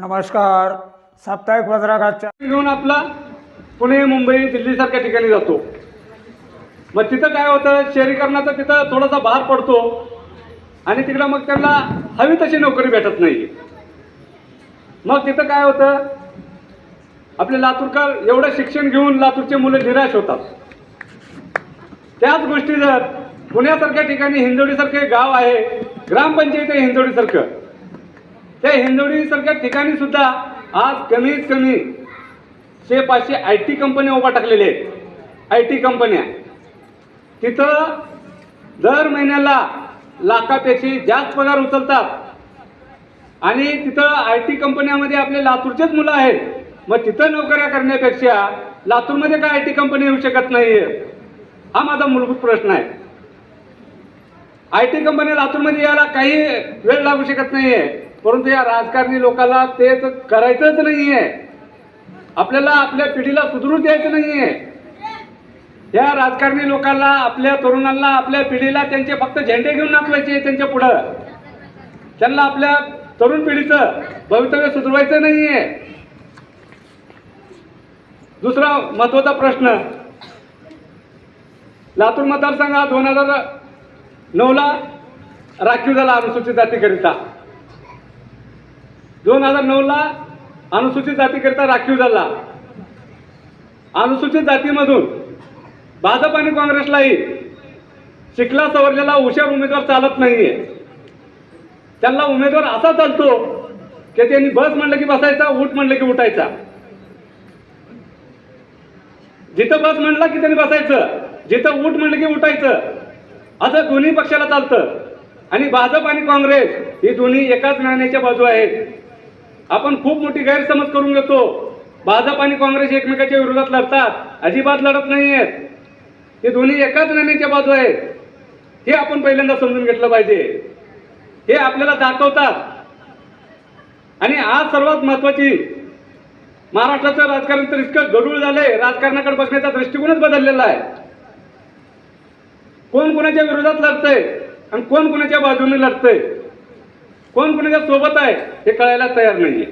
नमस्कार. साप्ताहिक पत्रकाच्या घेऊन आपला पुणे मुंबई दिल्लीसारख्या ठिकाणी जातो. मग तिथं काय होतं शहरीकरणाचा तिथं थोडासा भार पडतो आणि तिकडं मग त्यांना हवी तशी नोकरी भेटत नाही मग तिथं काय होतं आपले लातूरकर एवढं शिक्षण घेऊन लातूरचे मुलं निराश होतात. त्याच गोष्टी जर पुण्यासारख्या ठिकाणी हिंजोडीसारखे गाव आहे ग्रामपंचायत आहे हिंजोडीसारखं त्या हिंजवडीसारख्या ठिकाणी सुद्धा आज कमीत कमी शे पाचशे आय टी कंपन्या उभा टाकलेल्या आहेत. आय टी कंपन्या. तिथं दर महिन्याला लाखापेक्षा जास्त पगार उचलतात. आणि तिथं आय टी कंपन्यामध्ये आपले लातूरचेच मुलं आहेत. मग तिथं नोकऱ्या करण्यापेक्षा लातूरमध्ये काय आय टी कंपनी येऊ शकत नाही हा माझा मूलभूत प्रश्न आहे. आय टी कंपन्या लातूरमध्ये यायला काही वेळ लागू शकत नाही आहे परंतु या राजकारणी लोकांना तेच करायचंच नाहीये. आपल्याला आपल्या पिढीला सुधरू द्यायचं नाहीये. या राजकारणी लोकांना आपल्या तरुणांना आपल्या पिढीला त्यांचे फक्त झेंडे घेऊन नाचवायचे त्यांच्या पुढं. त्यांना आपल्या तरुण पिढीचं भवितव्य सुधरवायचं नाहीये. दुसरा महत्त्वाचा प्रश्न. लातूर मतदारसंघ दोन हजार नऊला राखीव झाला अनुसूचित जातीकरिता. दोन हजार नऊला अनुसूचित जातीकरिता राखीव झाला. अनुसूचित जातीमधून भाजप आणि काँग्रेसलाही शिकला सवरलेला हुशार उमेदवार चालत नाहीये. त्यांना उमेदवार असा चालतो की त्यांनी बस म्हणलं की बसायचा उठ म्हणलं की उठायचा. जिथं बस म्हणलं की त्यांनी बसायचं जिथं उठ म्हणलं की उठायचं असं दोन्ही पक्षाला चालतं. आणि भाजप आणि काँग्रेस ही दोन्ही एकाच नाण्याच्या बाजू आहेत. आपण खूप मोठी गैरसमज करून घेतो. भाजप आणि काँग्रेस एकमेकाच्या विरोधात लढतात. अजिबात लढत नाही आहेत हे दोन्ही एकाच नाण्याच्या बाजू आहेत. हे आपण पहिल्यांदा समजून घेतलं पाहिजे. हे आपल्याला दाखवतात. आणि आज सर्वात महत्वाची महाराष्ट्राचं राजकारण तर इतकं गडूळ झालंय. राजकारणाकडे बघण्याचा दृष्टिकोनच बदललेला आहे. कोण कोणाच्या विरोधात लढतंय आणि कोण कोणाच्या बाजूने लढतंय? कोण कुणाच्या सोबत आहे हे कळायला तयार नाहीये.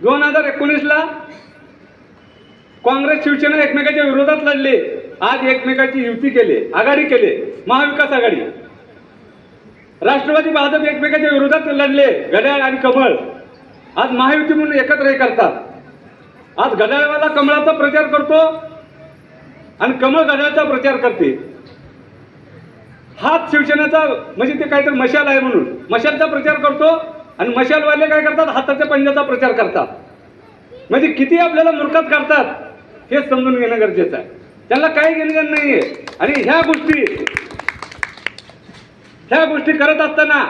दोन हजार एकोणीसला काँग्रेस शिवसेना एकमेकाच्या विरोधात लढले. आज एकमेकाची युती केली आघाडी केली महाविकास आघाडी. राष्ट्रवादी भाजप एकमेकाच्या विरोधात लढले घड्याळ आणि कमळ. आज महायुती म्हणून एकत्र हे करतात. आज घड्याळवाला कमळाचा प्रचार करतो आणि कमळ घड्याळचा प्रचार करते. हाच शिवसेनेचा म्हणजे ते काहीतरी मशाल आहे म्हणून. मशालचा प्रचार करतो आणि मशालवाले काय करतात? हाताच्या पंजाचा प्रचार करतात. म्हणजे किती आपल्याला मूर्खात करतात हे समजून घेणं गरजेचं आहे. त्यांना काही घेणं देणं नाहीये. आणि ह्या गोष्टी ह्या गोष्टी करत असताना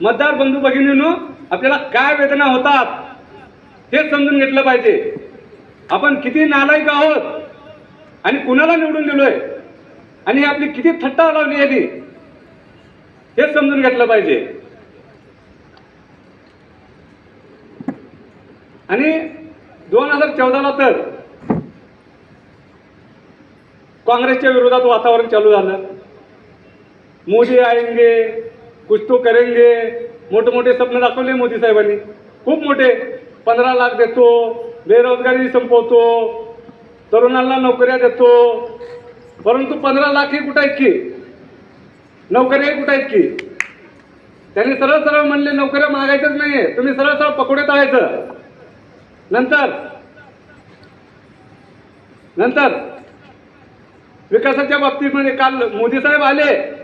मतदार बंधू भगिनीनो आपल्याला काय वेदना होतात हे समजून घेतलं पाहिजे. आपण किती नालायक आहोत आणि कुणाला निवडून दिलोय? आणि आपली किती थट्टा लावली यांनी हे समजून घेतलं पाहिजे. आणि दोन हजार चौदाला तर काँग्रेसच्या विरोधात वातावरण चालू झालं. मोदी आएंगे कुछ तो करेंगे मोठे मोठे स्वप्न दाखवले मोदी साहेबांनी. खूप मोठे. पंधरा लाख देतो बेरोजगारी संपवतो तरुणांना नोकऱ्या देतो परंतु पंधरा लाख ही कुठं आहेत की? नोकऱ्याही कुठं आहेत की? त्यांनी सरळ सरळ म्हणले नोकऱ्या मागायच्याच नाहीये. तुम्ही सरळ सरळ पकडे तळायचं. नंतर? नंतर? विकासाच्या बाबतीमध्ये म्हणजे काल मोदी साहेब आले.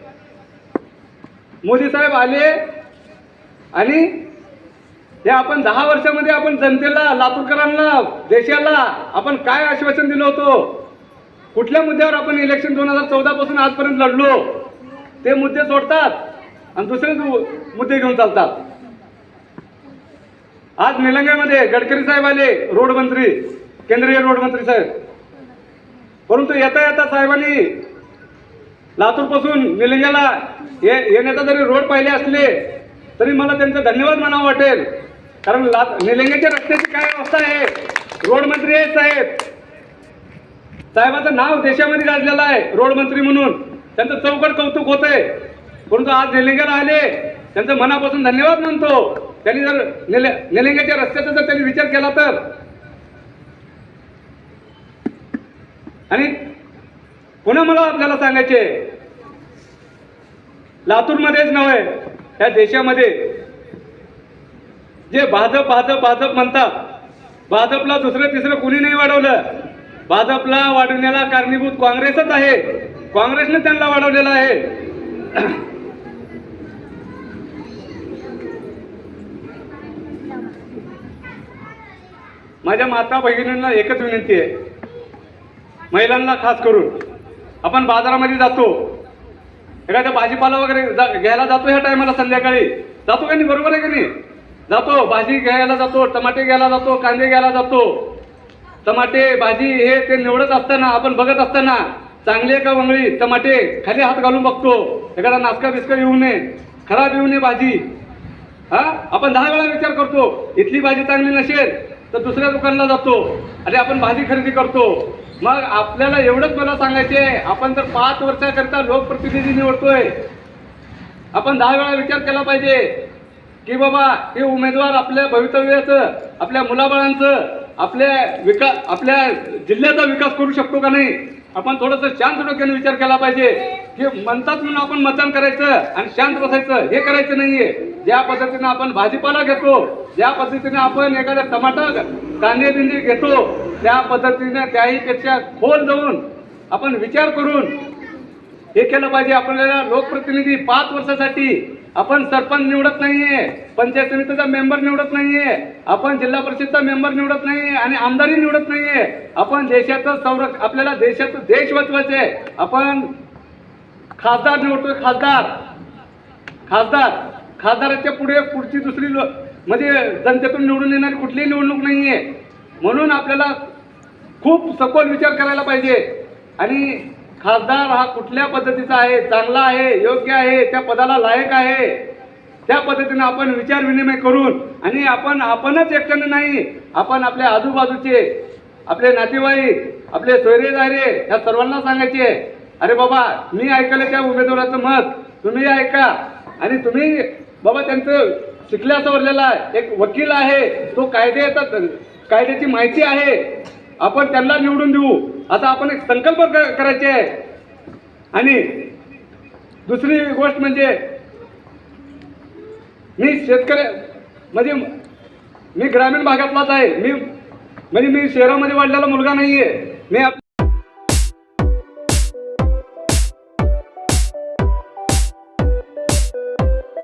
मोदी साहेब आले आणि हे आपण दहा वर्षामध्ये आपण जनतेला लातूरकरांना देशाला आपण काय आश्वासन दिलं होतं? कुठल्या मुद्द्यावर आपण इलेक्शन दोन हजार चौदा पासून आजपर्यंत लढलो? ते मुद्दे सोडतात आणि दुसरे मुद्दे घेऊन चालतात. आज निलंग्यामध्ये गडकरी साहेब आले रोड मंत्री केंद्रीय रोड मंत्री साहेब. परंतु येता येता साहेबांनी लातूरपासून निलंग्याला ये येण्याचा जरी रोड पाहिले असले तरी मला त्यांचं धन्यवाद म्हणावं वाटेल. कारण लात निलंग्याच्या रस्त्याची काय अवस्था आहे? रोड मंत्री आहेत साहेब. साहेबाचं नाव देशामध्ये गाजलेलं आहे रोड मंत्री म्हणून. त्यांचं चौकट कौतुक होतंय. परंतु आज निलंग्याला आले त्यांचं मनापासून धन्यवाद मानतो. त्यांनी जर निलिंगाच्या रस्त्याचा जर त्यांनी विचार केला तर. आणि पुन्हा मला आपल्याला सांगायचे लातूरमध्येच नव्हे या देशामध्ये. जे भाजप भाजप भाजप म्हणतात. भाजपला दुसरं तिसरं कुणी नाही वाढवलं. भाजपला वाढवण्याला कारणीभूत काँग्रेसच आहे. काँग्रेसने त्यांना वाढवलेला आहे. माझ्या माता भगिनींना एकच विनंती आहे. महिलांना खास करून. आपण बाजारामध्ये जातो. एखादा भाजीपाला वगैरे जा- घ्यायला जातो ह्या टायमाला संध्याकाळी. जातो का नाही? बरोबर आहे का नाही? जातो. भाजी घ्यायला जातो टमाटे घ्यायला जातो कांदे घ्यायला जातो. टमाटे भाजी हे ते निवडत असताना आपण बघत असताना चांगले का वंगळी? टमाटे खाली हात घालून बघतो. एखादा नासका बिस्का येऊ नये. खराब येऊ नये भाजी. हा? आपण दहा वेळा विचार करतो इथली भाजी चांगली नसेल तर दुसऱ्या दुकानला जातो. आणि आपण भाजी खरेदी करतो. मग आपल्याला एवढंच मला सांगायचे आपण जर पाच वर्षाकरिता लोकप्रतिनिधी निवडतोय. आपण दहा वेळा विचार केला पाहिजे की बाबा हे उमेदवार आपल्या भवितव्याचं आपल्या मुलाबाळांचं आपल्या विकास आपल्या जिल्ह्याचा विकास करू शकतो का नाही? आपण थोडंसं शांत डोक्याने विचार केला पाहिजे. की म्हणतात म्हणून आपण मतदान करायचं आणि शांत बसायचं हे करायचं नाहीये. ज्या पद्धतीनं आपण भाजीपाला घेतो ज्या पद्धतीने आपण एखाद्या टमाटा कांदे बिंदे घेतो त्या पद्धतीने त्याहीपेक्षा खोल जाऊन आपण विचार करून हे केलं पाहिजे. आपल्याला लोकप्रतिनिधी पाच वर्षासाठी आपण सरपंच निवडत नाहीये पंचायत समितीचा मेंबर निवडत नाहीये आपण जिल्हा परिषदचा मेंबर निवडत नाहीये आणि आमदारही निवडत नाहीये. आपण देशाचं संरक्षण आपल्याला देशाचं देश वाचवायचं आहे. आपण खासदार निवडतोय खासदार. खासदार. खासदाराच्या पुढे पुढची दुसरी लो म्हणजे जनतेतून निवडून येणारी कुठलीही निवडणूक नाहीये. म्हणून आपल्याला खूप सखोल विचार करायला पाहिजे. आणि खासदार हा कुठल्या पद्धतीचा आहे चांगला आहे योग्य आहे त्या पदाला लायक आहे? त्या पद्धतीनं आपण विचार विनिमय करून आणि आपण आपणच एकट्यानं नाही. आपण आपल्या आजूबाजूचे आपले नातेवाईक आपले सोयरेदारे ह्या सर्वांना सांगायचे अरे बाबा मी ऐकलं त्या उमेदवाराचं मत तुम्ही ऐका. आणि तुम्ही बाबा त्यांचं शिकल्या सवरलेला एक वकील आहे तो कायदे येतात कायद्याची माहिती आहे. आपण त्यांना निवडून देऊ. आता आपण एक संकल्प करायचे आहे. आणि दुसरी गोष्ट म्हणजे मी शेतकरी म्हणजे मी ग्रामीण भागातलाच आहे. मी म्हणजे मी शहरामध्ये वाढलेला मुलगा नाहीये. मी आप